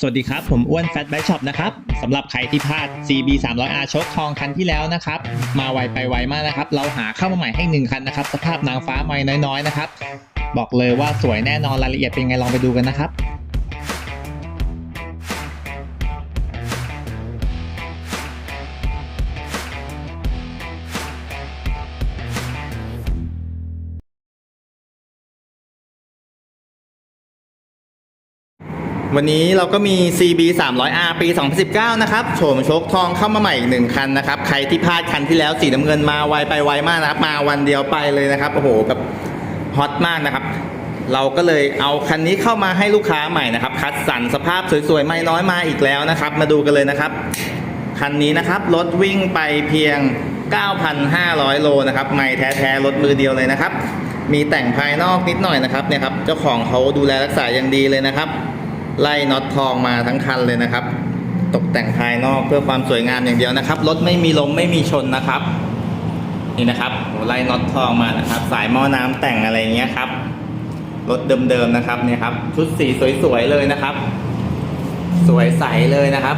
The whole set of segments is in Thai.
สวัสดีครับ ผมอ้วนแฟตไบช็อปนะครับสำหรับใครที่พลาด CB 300R ชกทองคันที่แล้วนะครับ มาไวไปไวมากนะครับ เราหาเข้ามาใหม่ให้ 1 คันนะครับ สภาพนางฟ้าไม่น้อยๆนะครับ บอกเลยว่าสวยแน่นอนรายละเอียดเป็นไงลองไปดูกันนะครับ วันนี้เราก็มี CB 300R ปี 2019 นะครับ โฉมโชคทองเข้ามาใหม่อีกหนึ่งคันนะครับ ใครที่พลาดคันที่แล้วสีน้ำเงินมาไวไปไวมากนะครับ มาวันเดียวไปเลยนะครับ โอ้โหแบบฮอตมากนะครับ เราก็เลยเอาคันนี้เข้ามาให้ลูกค้าใหม่นะครับ คัดสรรสภาพสวยๆ ไม่น้อยมาอีกแล้วนะครับ มาดูกันเลยนะครับ คันนี้นะครับ รถวิ่งไปเพียง 9,500 โลนะครับ ไม่แท้ๆ รถมือเดียวเลยนะครับ มีแต่งภายนอกนิดหน่อยนะครับ เนี่ยครับ เจ้าของเขาดูแลรักษาอย่างดีเลยนะครับ ไล่น็อตทองมาทั้งคันเลยนะครับ ตกแต่งภายนอกเพื่อความสวยงามอย่างเดียวนะครับ รถไม่มีลมไม่มีชนนะครับ นี่นะครับไล่น็อตทองมานะครับ สายหม้อน้ำแต่งอะไรเงี้ยครับ รถเดิมๆนะครับเนี่ยครับ ชุดสีสวยๆเลยนะครับ สวยใสเลยนะครับ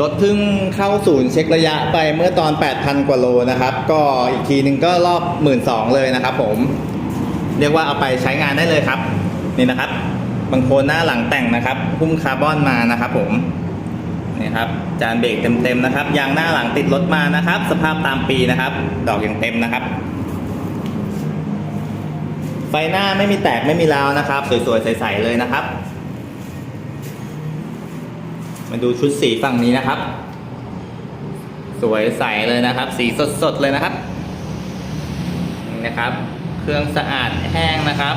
รถเพิ่งเข้าศูนย์เช็คระยะไปเมื่อตอน 8,000 กว่าโลนะครับ ก็อีกทีหนึ่งก็รอบ 1 2ื่นเลยนะครับผม เรียกว่าเอาไปใช้งานได้เลยครับ นี่นะครับ บางคนหน้าหลังแต่งนะครับหุ้มคาร์บอนมานะครับ ผมนี่ครับจานเบรกเต็มๆนะครับยางหน้าหลังติดรถมานะครับ สภาพตามปีนะครับ ดอกอย่างเต็มนะครับ ไฟหน้าไม่มีแตกไม่มีราวนะครับ สวยๆใสๆเลยนะครับ มาดูชุดสีฝั่งนี้นะครับ สวยใสเลยนะครับ สีสดๆเลยนะครับนี่นะครับ เครื่องสะอาดแห้งนะครับ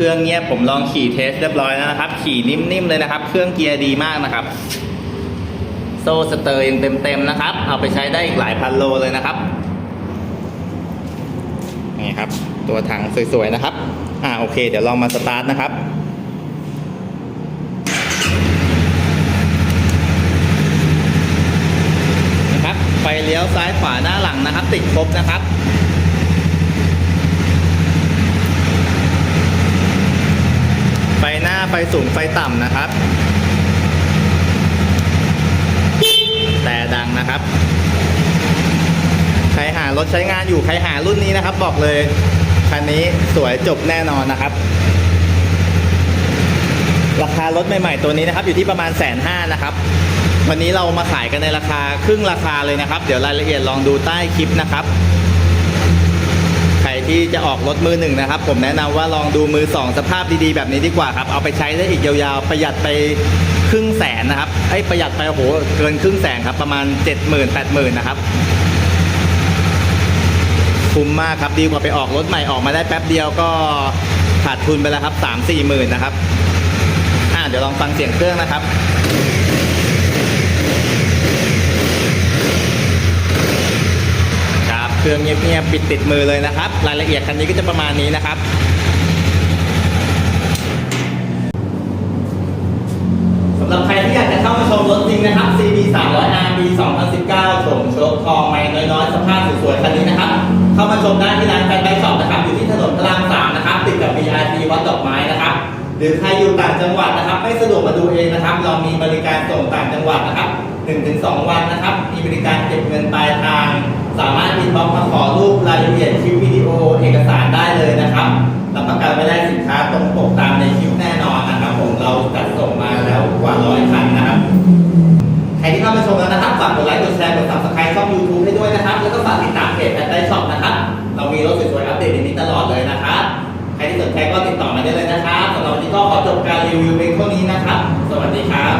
เครื่องเงียบผมลองขี่เทสเรียบร้อยแล้วนะครับ ขี่นิ่มๆเลยนะครับ เครื่องเกียร์ดีมากนะครับ โซ่สเตอร์ยังเต็มๆนะครับ เอาไปใช้ได้อีกหลายพันโลเลยนะครับนี่ครับ ตัวถังสวยๆนะครับ อ่าโอเค เดี๋ยวลองมาสตาร์ทนะครับนะครับไฟเลี้ยวซ้ายขวาหน้าหลังนะครับ ติดครบนะครับ ไฟหน้าไฟ สูงไฟต่ำนะครับ แต่ดังนะครับ ใครหารถใช้งานอยู่ ใครหารุ่นนี้นะครับ บอกเลย คันนี้สวยจบแน่นอนนะครับ ราคารถใหม่ๆตัวนี้นะครับ อยู่ที่ประมาณแสนห้านะครับ วันนี้เรามาขายกันในราคาครึ่งราคาเลยนะครับ เดี๋ยวรายละเอียดลองดูใต้คลิปนะครับ ที่จะออกรถมือหนึ่งนะครับ ผมแนะนำว่าลองดูมือสองสภาพดีๆ แบบนี้ดีกว่าครับ เอาไปใช้ได้อีกยาวๆ ประหยัดไปครึ่งแสนนะครับไอ้ประหยัดไปโอ้โหเกินครึ่งแสนครับ ประมาณ 7 0 0 0 0 8 0 0 0นะครับคุ้มมากครับดีกว่าไปออกรถใหม่ออกมาได้แป๊บเดียวก็ขาดทุนไปแล้วครับ3 4หมื่นนะครับอ่าเดี๋ยวลองฟังเสียงเครื่องนะครับ เครื่องเงียบๆปิดติดมือเลยนะครับ รายละเอียดคันนี้ก็จะประมาณนี้นะครับสำหรับใครที่อยากจะเข้ามาชมรถจริงนะครับ CB 300R ปี2019โฉมโชคทองไม่น้อยๆสภาพสวยๆคันนี้นะครับ เข้ามาชมได้ที่ร้านแฟนไบช็อปนะครับอยู่ที่ถนนพระราม3นะครับติดกับ BRT วัดดอกไม้นะครับหรือใครอยู่ต่างจังหวัดนะครับ ไม่สะดวกมาดูเองนะครับ เรามีบริการส่งต่างจังหวัดนะครับ 1-2 วันนะครับ มีบริการเก็บเงินปลายทาง สามารถอินบ็อกซ์มาขอรูปรายละเอียดคลิปวิดีโอเอกสารได้เลยนะครับรับประกันไม่ได้สินค้าตรงปกตามในคลิปแน่นอนนะครับผมเราจัดส่งมาแล้วกว่าร้อยคันนะครับใครที่เข้ามาชมแล้วนะครับฝากกดไลค์กดแชร์กด subscribe ช่อง YouTube ให้ด้วยนะครับ แล้วก็ฝากติดตามเพจแอดไดช็อปนะครับเรามีรถสวยๆอัปเดตในนี้ตลอดเลยนะครับใครที่สนใจก็ติดต่อมาได้เลยนะครับสำหรับวันนี้ก็ขอจบการรีวิวเพียงเท่านี้นะครับ สวัสดีครับ